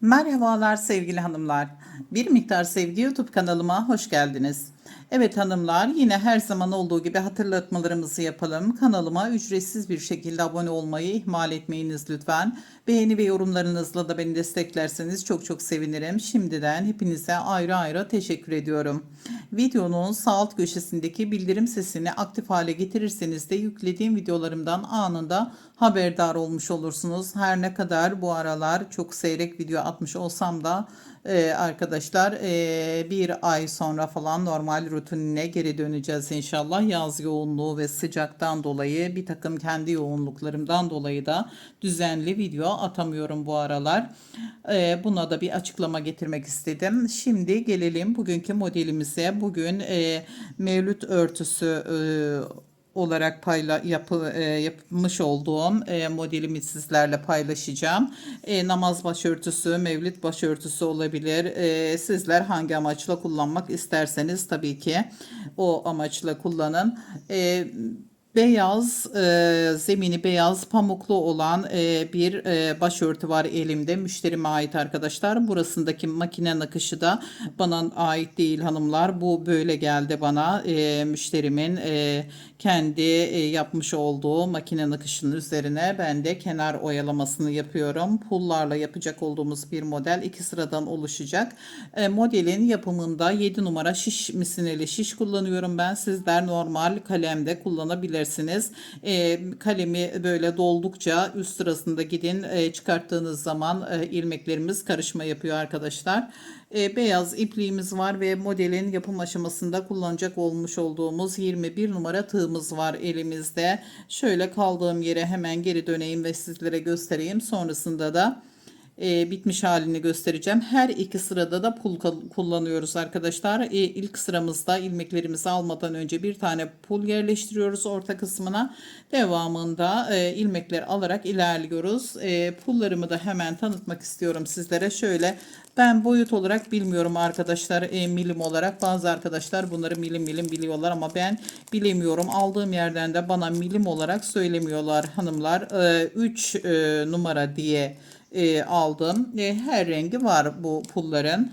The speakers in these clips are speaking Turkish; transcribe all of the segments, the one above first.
Merhabalar sevgili hanımlar. Bir miktar sevgi YouTube kanalıma hoş geldiniz. Evet hanımlar yine her zaman olduğu gibi hatırlatmalarımızı yapalım. Kanalıma ücretsiz bir şekilde abone olmayı ihmal etmeyiniz lütfen. Beğeni ve yorumlarınızla da beni desteklerseniz çok çok sevinirim. Şimdiden hepinize ayrı ayrı teşekkür ediyorum. Videonun sağ alt köşesindeki bildirim sesini aktif hale getirirseniz de yüklediğim videolarımdan anında haberdar olmuş olursunuz. Her ne kadar bu aralar çok seyrek video atmış olsam da e, arkadaşlar e, bir ay sonra falan normal rutinine geri döneceğiz inşallah. Yaz yoğunluğu ve sıcaktan dolayı bir takım kendi yoğunluklarımdan dolayı da düzenli video atamıyorum bu aralar. E, buna da bir açıklama getirmek istedim. Şimdi gelelim bugünkü modelimize. Bugün e, mevlüt örtüsü e, olarak payla yapı, e, yapmış olduğum e, modelimi sizlerle paylaşacağım. E, namaz başörtüsü, mevlid başörtüsü olabilir. E, sizler hangi amaçla kullanmak isterseniz tabii ki o amaçla kullanın. E, Beyaz, e, zemini beyaz pamuklu olan e, bir e, başörtü var elimde. Müşterime ait arkadaşlar. Burasındaki makine nakışı da bana ait değil hanımlar. Bu böyle geldi bana. E, müşterimin e, kendi e, yapmış olduğu makine nakışının üzerine ben de kenar oyalamasını yapıyorum. Pullarla yapacak olduğumuz bir model. iki sıradan oluşacak. E, modelin yapımında 7 numara şiş misineli şiş kullanıyorum ben. Sizler normal kalemde kullanabilirsiniz. E, kalemi böyle doldukça üst sırasında gidin e, çıkarttığınız zaman e, ilmeklerimiz karışma yapıyor arkadaşlar. E, beyaz ipliğimiz var ve modelin yapım aşamasında kullanacak olmuş olduğumuz 21 numara tığımız var elimizde. Şöyle kaldığım yere hemen geri döneyim ve sizlere göstereyim. Sonrasında da e, bitmiş halini göstereceğim. Her iki sırada da pul kullanıyoruz arkadaşlar. E, ilk sıramızda ilmeklerimizi almadan önce bir tane pul yerleştiriyoruz orta kısmına. Devamında e, ilmekler alarak ilerliyoruz. E, pullarımı da hemen tanıtmak istiyorum sizlere. Şöyle ben boyut olarak bilmiyorum arkadaşlar e, milim olarak. Bazı arkadaşlar bunları milim milim biliyorlar ama ben bilemiyorum. Aldığım yerden de bana milim olarak söylemiyorlar hanımlar. 3 numara diye e, aldım. E, her rengi var bu pulların.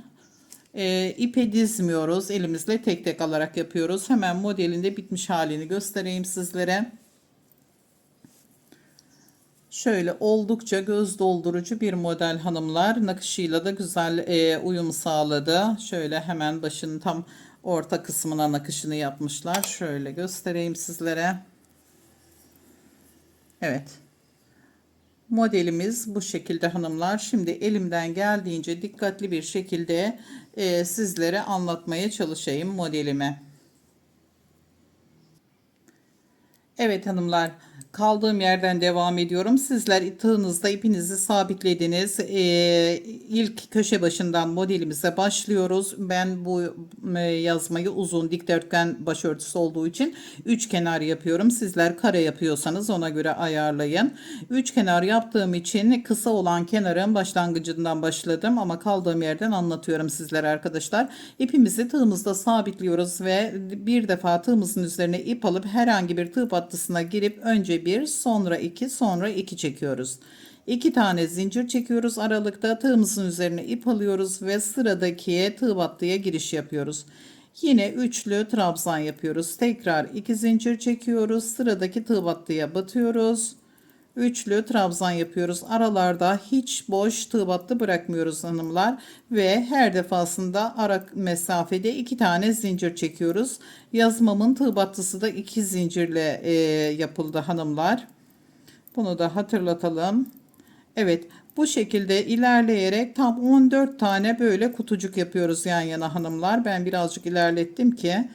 E, ipe dizmiyoruz. Elimizle tek tek alarak yapıyoruz. Hemen modelinde bitmiş halini göstereyim sizlere. Şöyle oldukça göz doldurucu bir model hanımlar. Nakışıyla da güzel e, uyum sağladı. Şöyle hemen başının tam orta kısmına nakışını yapmışlar. Şöyle göstereyim sizlere. Evet. Modelimiz bu şekilde hanımlar. Şimdi elimden geldiğince dikkatli bir şekilde e, sizlere anlatmaya çalışayım modelimi. Evet hanımlar kaldığım yerden devam ediyorum. Sizler tığınızda ipinizi sabitlediniz. Ee, ilk köşe başından modelimize başlıyoruz. Ben bu e, yazmayı uzun dikdörtgen başörtüsü olduğu için üç kenar yapıyorum. Sizler kare yapıyorsanız ona göre ayarlayın. Üç kenar yaptığım için kısa olan kenarın başlangıcından başladım ama kaldığım yerden anlatıyorum sizlere arkadaşlar. İpimizi tığımızda sabitliyoruz ve bir defa tığımızın üzerine ip alıp herhangi bir tığ battısına girip önce bir sonra iki sonra iki çekiyoruz. İki tane zincir çekiyoruz aralıkta tığımızın üzerine ip alıyoruz ve sıradaki tığ battıya giriş yapıyoruz. Yine üçlü trabzan yapıyoruz. Tekrar iki zincir çekiyoruz. Sıradaki tığ battıya batıyoruz. Üçlü trabzan yapıyoruz. Aralarda hiç boş tığ bırakmıyoruz hanımlar. Ve her defasında ara mesafede iki tane zincir çekiyoruz. Yazmamın tığ battısı da iki zincirle e, yapıldı hanımlar. Bunu da hatırlatalım. Evet bu şekilde ilerleyerek tam 14 tane böyle kutucuk yapıyoruz yan yana hanımlar. Ben birazcık ilerlettim ki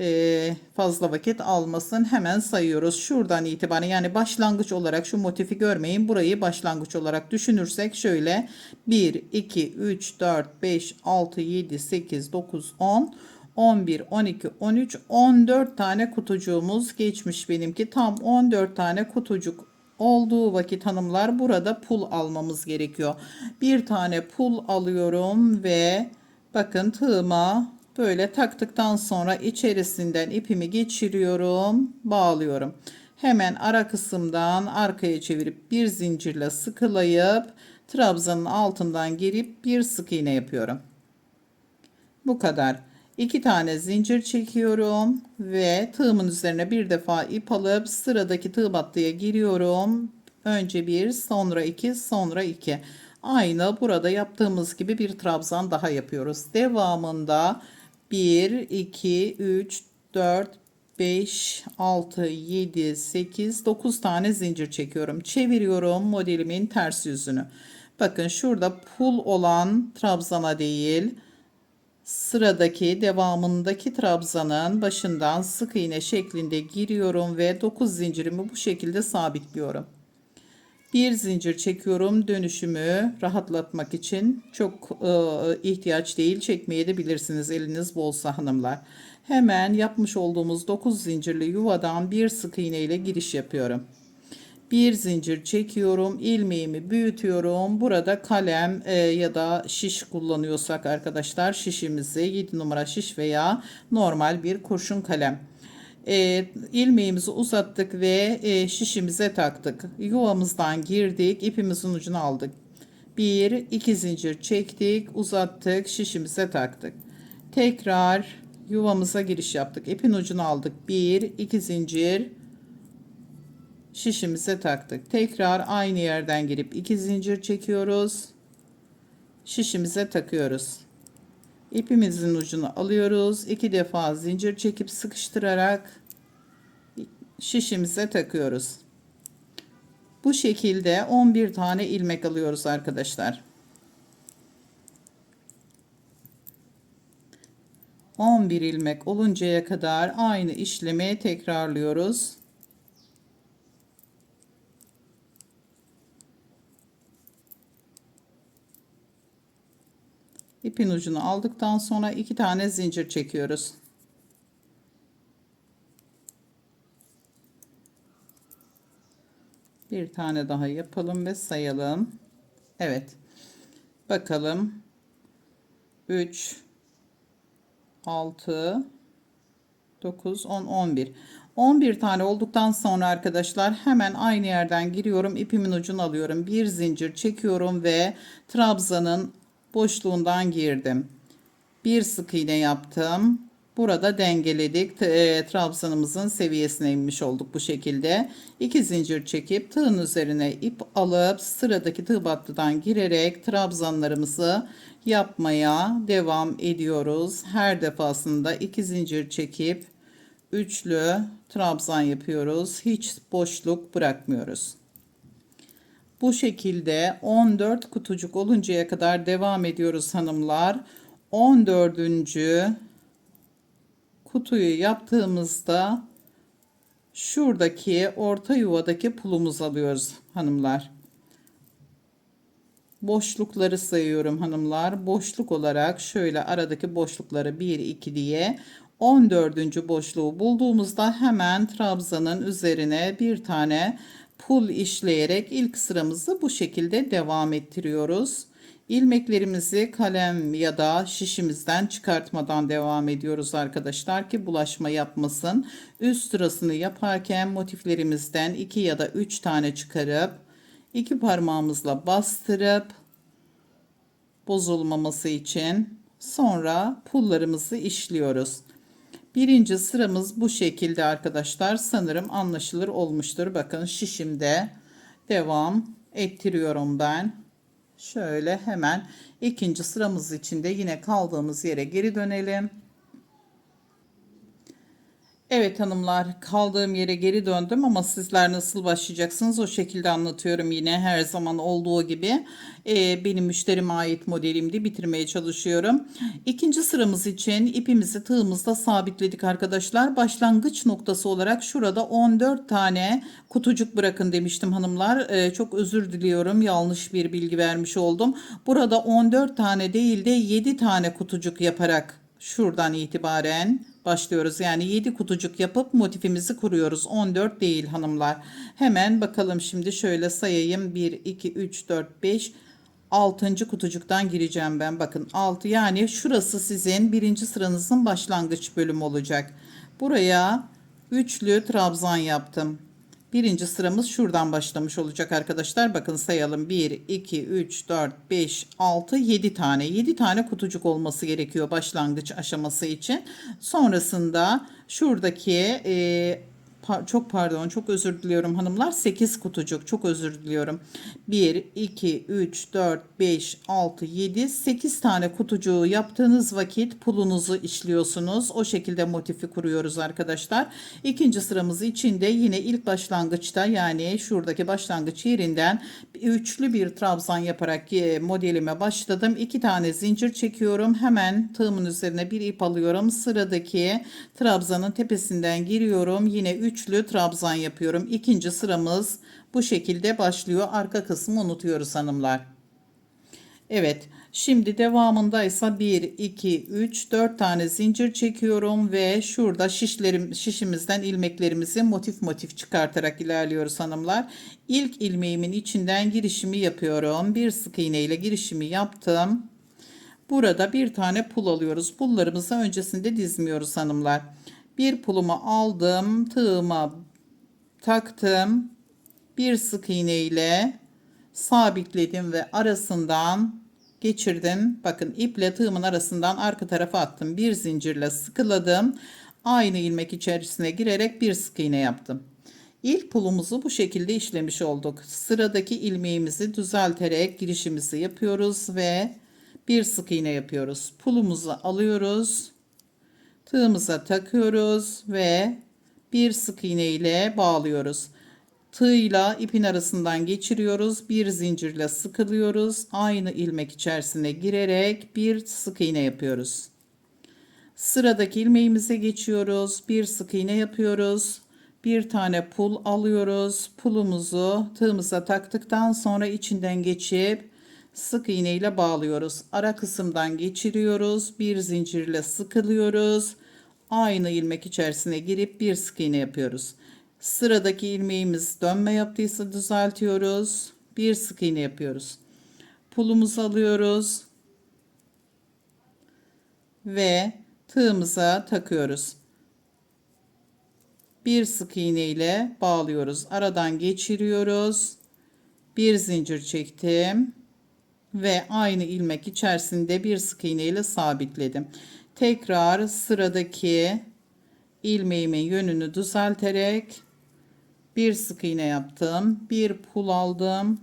e, fazla vakit almasın. Hemen sayıyoruz. Şuradan itibaren yani başlangıç olarak şu motifi görmeyin. Burayı başlangıç olarak düşünürsek şöyle 1, 2, 3, 4, 5, 6, 7, 8, 9, 10, 11, 12, 13, 14 tane kutucuğumuz geçmiş benimki. Tam 14 tane kutucuk olduğu vakit hanımlar burada pul almamız gerekiyor. Bir tane pul alıyorum ve bakın tığıma böyle taktıktan sonra içerisinden ipimi geçiriyorum, bağlıyorum. Hemen ara kısımdan arkaya çevirip bir zincirle sıkılayıp trabzanın altından girip bir sık iğne yapıyorum. Bu kadar. İki tane zincir çekiyorum ve tığımın üzerine bir defa ip alıp sıradaki tığ battıya giriyorum. Önce bir, sonra iki, sonra iki. Aynı burada yaptığımız gibi bir trabzan daha yapıyoruz. Devamında 1, 2, 3, 4, 5, 6, 7, 8, 9 tane zincir çekiyorum. Çeviriyorum modelimin ters yüzünü. Bakın şurada pul olan trabzana değil, sıradaki devamındaki trabzanın başından sık iğne şeklinde giriyorum ve 9 zincirimi bu şekilde sabitliyorum. Bir zincir çekiyorum dönüşümü rahatlatmak için çok e, ihtiyaç değil çekmeye de bilirsiniz eliniz bolsa hanımlar. Hemen yapmış olduğumuz 9 zincirli yuvadan bir sık iğne ile giriş yapıyorum. Bir zincir çekiyorum, ilmeğimi büyütüyorum. Burada kalem e, ya da şiş kullanıyorsak arkadaşlar şişimizi 7 numara şiş veya normal bir kurşun kalem e, ilmeğimizi uzattık ve e, şişimize taktık. Yuvamızdan girdik, ipimizin ucunu aldık. Bir, iki zincir çektik, uzattık, şişimize taktık. Tekrar yuvamıza giriş yaptık. İpin ucunu aldık. Bir, iki zincir şişimize taktık. Tekrar aynı yerden girip iki zincir çekiyoruz. Şişimize takıyoruz. İpimizin ucunu alıyoruz. iki defa zincir çekip sıkıştırarak şişimize takıyoruz. Bu şekilde 11 tane ilmek alıyoruz arkadaşlar. 11 ilmek oluncaya kadar aynı işlemi tekrarlıyoruz. İpin ucunu aldıktan sonra iki tane zincir çekiyoruz. Bir tane daha yapalım ve sayalım. Evet. Bakalım. 3 6 9 10 11 11 tane olduktan sonra arkadaşlar hemen aynı yerden giriyorum ipimin ucunu alıyorum bir zincir çekiyorum ve trabzanın boşluğundan girdim. Bir sık iğne yaptım. Burada dengeledik. E, trabzanımızın seviyesine inmiş olduk bu şekilde. İki zincir çekip tığın üzerine ip alıp sıradaki tığ battıdan girerek trabzanlarımızı yapmaya devam ediyoruz. Her defasında iki zincir çekip üçlü trabzan yapıyoruz. Hiç boşluk bırakmıyoruz. Bu şekilde 14 kutucuk oluncaya kadar devam ediyoruz hanımlar. 14. kutuyu yaptığımızda şuradaki orta yuvadaki pulumuzu alıyoruz hanımlar. Boşlukları sayıyorum hanımlar. Boşluk olarak şöyle aradaki boşlukları 1 2 diye 14. boşluğu bulduğumuzda hemen trabzanın üzerine bir tane pul işleyerek ilk sıramızı bu şekilde devam ettiriyoruz. İlmeklerimizi kalem ya da şişimizden çıkartmadan devam ediyoruz arkadaşlar ki bulaşma yapmasın. Üst sırasını yaparken motiflerimizden 2 ya da 3 tane çıkarıp iki parmağımızla bastırıp bozulmaması için sonra pullarımızı işliyoruz. Birinci sıramız bu şekilde arkadaşlar. Sanırım anlaşılır olmuştur. Bakın şişimde devam ettiriyorum ben. Şöyle hemen ikinci sıramız içinde yine kaldığımız yere geri dönelim. Evet hanımlar kaldığım yere geri döndüm ama sizler nasıl başlayacaksınız o şekilde anlatıyorum yine her zaman olduğu gibi ee, benim müşterime ait modelimdi bitirmeye çalışıyorum. İkinci sıramız için ipimizi tığımızda sabitledik arkadaşlar başlangıç noktası olarak şurada 14 tane kutucuk bırakın demiştim hanımlar ee, çok özür diliyorum yanlış bir bilgi vermiş oldum. Burada 14 tane değil de 7 tane kutucuk yaparak şuradan itibaren başlıyoruz. Yani 7 kutucuk yapıp motifimizi kuruyoruz. 14 değil hanımlar. Hemen bakalım şimdi şöyle sayayım. 1, 2, 3, 4, 5, 6. kutucuktan gireceğim ben. Bakın 6 yani şurası sizin birinci sıranızın başlangıç bölümü olacak. Buraya üçlü trabzan yaptım. Birinci sıramız şuradan başlamış olacak arkadaşlar. Bakın sayalım. 1, 2, 3, 4, 5, 6, 7 tane. 7 tane kutucuk olması gerekiyor başlangıç aşaması için. Sonrasında şuradaki e, Pa- çok pardon çok özür diliyorum hanımlar. 8 kutucuk çok özür diliyorum. 1 2 3 4 5 6 7 8 tane kutucuğu yaptığınız vakit pulunuzu işliyorsunuz. O şekilde motifi kuruyoruz arkadaşlar. İkinci sıramız içinde yine ilk başlangıçta yani şuradaki başlangıç yerinden üçlü bir trabzan yaparak e, modelime başladım. İki tane zincir çekiyorum. Hemen tığımın üzerine bir ip alıyorum. Sıradaki trabzanın tepesinden giriyorum. Yine üçlü trabzan yapıyorum ikinci sıramız bu şekilde başlıyor arka kısmı unutuyoruz hanımlar Evet. Şimdi devamındaysa 1, 2, 3, 4 tane zincir çekiyorum ve şurada şişlerim, şişimizden ilmeklerimizi motif motif çıkartarak ilerliyoruz hanımlar. İlk ilmeğimin içinden girişimi yapıyorum. Bir sık iğne ile girişimi yaptım. Burada bir tane pul alıyoruz. Pullarımızı öncesinde dizmiyoruz hanımlar. Bir pulumu aldım. Tığıma taktım. Bir sık iğne ile sabitledim ve arasından geçirdim. Bakın iple tığımın arasından arka tarafa attım. Bir zincirle sıkıladım. Aynı ilmek içerisine girerek bir sık iğne yaptım. İlk pulumuzu bu şekilde işlemiş olduk. Sıradaki ilmeğimizi düzelterek girişimizi yapıyoruz ve bir sık iğne yapıyoruz. Pulumuzu alıyoruz. Tığımıza takıyoruz ve bir sık iğne ile bağlıyoruz. Tığla ipin arasından geçiriyoruz. Bir zincirle sıkılıyoruz. Aynı ilmek içerisine girerek bir sık iğne yapıyoruz. Sıradaki ilmeğimize geçiyoruz. Bir sık iğne yapıyoruz. Bir tane pul alıyoruz. Pulumuzu tığımıza taktıktan sonra içinden geçip sık iğne ile bağlıyoruz. Ara kısımdan geçiriyoruz. Bir zincirle sıkılıyoruz. Aynı ilmek içerisine girip bir sık iğne yapıyoruz. Sıradaki ilmeğimiz dönme yaptıysa düzeltiyoruz. Bir sık iğne yapıyoruz. Pulumuzu alıyoruz. Ve tığımıza takıyoruz. Bir sık iğne ile bağlıyoruz. Aradan geçiriyoruz. Bir zincir çektim ve aynı ilmek içerisinde bir sık iğne ile sabitledim. Tekrar sıradaki ilmeğimin yönünü düzelterek bir sık iğne yaptım. Bir pul aldım.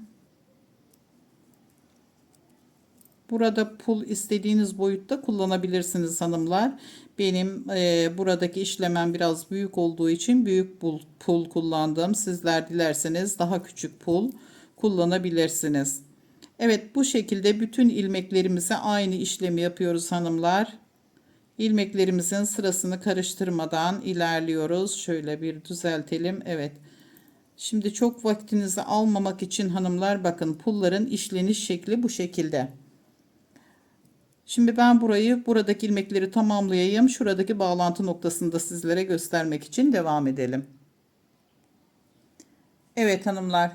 Burada pul istediğiniz boyutta kullanabilirsiniz hanımlar. Benim e, buradaki işlemem biraz büyük olduğu için büyük pul, pul kullandım. Sizler dilerseniz daha küçük pul kullanabilirsiniz. Evet bu şekilde bütün ilmeklerimize aynı işlemi yapıyoruz hanımlar. İlmeklerimizin sırasını karıştırmadan ilerliyoruz. Şöyle bir düzeltelim. Evet. Şimdi çok vaktinizi almamak için hanımlar bakın pulların işleniş şekli bu şekilde. Şimdi ben burayı buradaki ilmekleri tamamlayayım. Şuradaki bağlantı noktasını da sizlere göstermek için devam edelim. Evet hanımlar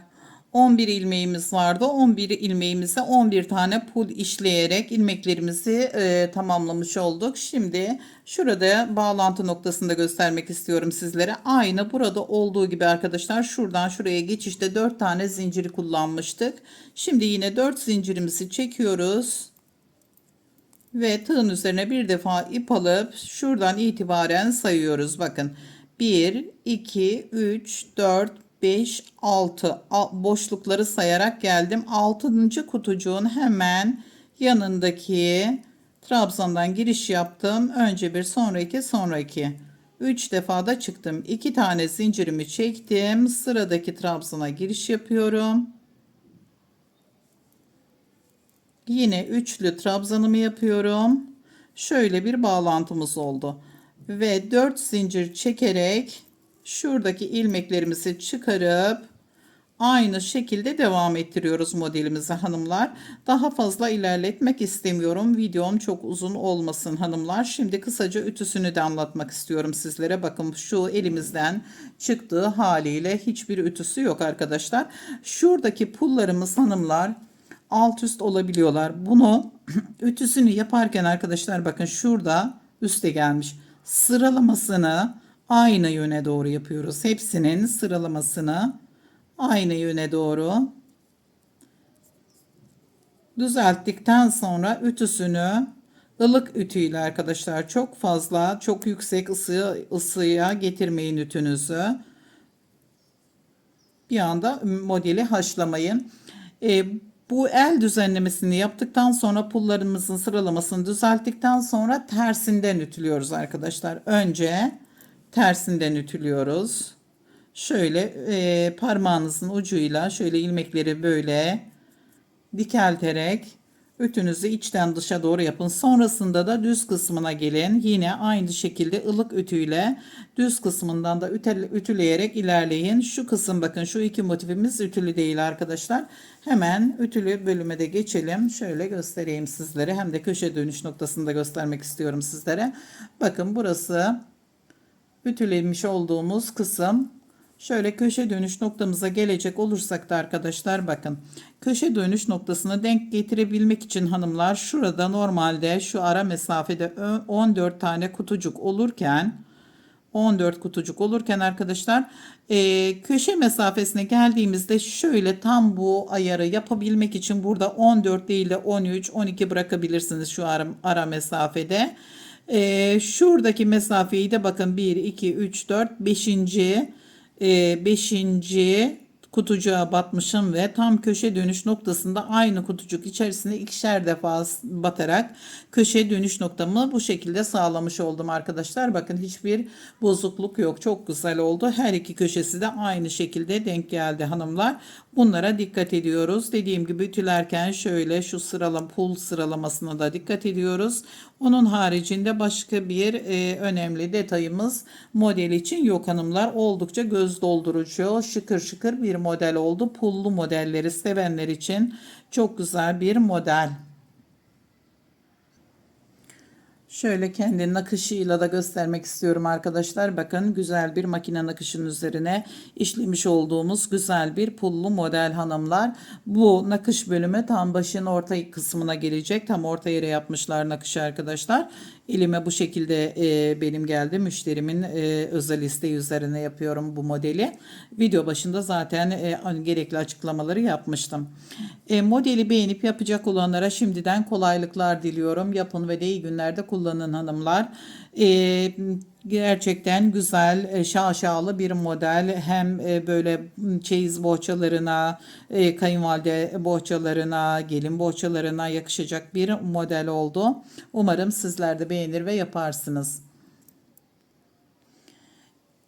11 ilmeğimiz vardı. 11 ilmeğimize 11 tane pul işleyerek ilmeklerimizi e, tamamlamış olduk. Şimdi şurada bağlantı noktasında göstermek istiyorum sizlere. Aynı burada olduğu gibi arkadaşlar şuradan şuraya geçişte 4 tane zinciri kullanmıştık. Şimdi yine 4 zincirimizi çekiyoruz. Ve tığın üzerine bir defa ip alıp şuradan itibaren sayıyoruz. Bakın 1, 2, 3, 4, 5, 6 boşlukları sayarak geldim. 6. kutucuğun hemen yanındaki trabzandan giriş yaptım. Önce bir sonra iki sonra iki. 3 defa da çıktım. 2 tane zincirimi çektim. Sıradaki trabzana giriş yapıyorum. Yine üçlü trabzanımı yapıyorum. Şöyle bir bağlantımız oldu. Ve 4 zincir çekerek şuradaki ilmeklerimizi çıkarıp aynı şekilde devam ettiriyoruz modelimizi hanımlar. Daha fazla ilerletmek istemiyorum. Videom çok uzun olmasın hanımlar. Şimdi kısaca ütüsünü de anlatmak istiyorum sizlere. Bakın şu elimizden çıktığı haliyle hiçbir ütüsü yok arkadaşlar. Şuradaki pullarımız hanımlar alt üst olabiliyorlar. Bunu ütüsünü yaparken arkadaşlar bakın şurada üste gelmiş. Sıralamasını aynı yöne doğru yapıyoruz. Hepsinin sıralamasını aynı yöne doğru düzelttikten sonra ütüsünü ılık ütüyle arkadaşlar çok fazla çok yüksek ısı ısıya getirmeyin ütünüzü. Bir anda modeli haşlamayın. E, bu el düzenlemesini yaptıktan sonra pullarımızın sıralamasını düzelttikten sonra tersinden ütülüyoruz arkadaşlar. Önce tersinden ütülüyoruz. Şöyle e, parmağınızın ucuyla şöyle ilmekleri böyle dikelterek ütünüzü içten dışa doğru yapın. Sonrasında da düz kısmına gelin. Yine aynı şekilde ılık ütüyle düz kısmından da ütüleyerek ilerleyin. Şu kısım bakın şu iki motifimiz ütülü değil arkadaşlar. Hemen ütülü bölüme de geçelim. Şöyle göstereyim sizlere. Hem de köşe dönüş noktasını da göstermek istiyorum sizlere. Bakın burası ütülemiş olduğumuz kısım Şöyle köşe dönüş noktamıza gelecek olursak da arkadaşlar bakın köşe dönüş noktasını denk getirebilmek için hanımlar şurada normalde şu ara mesafede 14 tane kutucuk olurken 14 kutucuk olurken arkadaşlar e, köşe mesafesine geldiğimizde şöyle tam bu ayarı yapabilmek için burada 14 değil de 13 12 bırakabilirsiniz şu ara, ara mesafede. E, şuradaki mesafeyi de bakın 1 2 3 4 5 e, beşinci kutucuğa batmışım ve tam köşe dönüş noktasında aynı kutucuk içerisine ikişer defa batarak köşe dönüş noktamı bu şekilde sağlamış oldum arkadaşlar. Bakın hiçbir bozukluk yok. Çok güzel oldu. Her iki köşesi de aynı şekilde denk geldi hanımlar. Bunlara dikkat ediyoruz. Dediğim gibi ütülerken şöyle şu sıralam pul sıralamasına da dikkat ediyoruz. Onun haricinde başka bir e, önemli detayımız model için yok hanımlar. Oldukça göz doldurucu, şıkır şıkır bir model oldu. Pullu modelleri sevenler için çok güzel bir model. Şöyle kendi nakışıyla da göstermek istiyorum arkadaşlar. Bakın güzel bir makine nakışının üzerine işlemiş olduğumuz güzel bir pullu model hanımlar. Bu nakış bölümü tam başın orta kısmına gelecek. Tam orta yere yapmışlar nakışı arkadaşlar. Elime bu şekilde e, benim geldi. Müşterimin e, özel isteği üzerine yapıyorum bu modeli. Video başında zaten e, gerekli açıklamaları yapmıştım. E, modeli beğenip yapacak olanlara şimdiden kolaylıklar diliyorum. Yapın ve de iyi günlerde kullanın hanımlar. E, gerçekten güzel, e, şaşalı bir model. Hem e, böyle çeyiz bohçalarına, e, kayınvalide bohçalarına, gelin bohçalarına yakışacak bir model oldu. Umarım sizler de beğenir ve yaparsınız.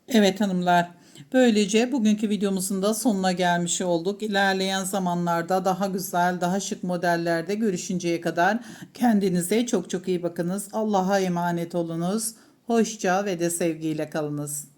Evet hanımlar. Böylece bugünkü videomuzun da sonuna gelmiş olduk. İlerleyen zamanlarda daha güzel, daha şık modellerde görüşünceye kadar kendinize çok çok iyi bakınız. Allah'a emanet olunuz. Hoşça ve de sevgiyle kalınız.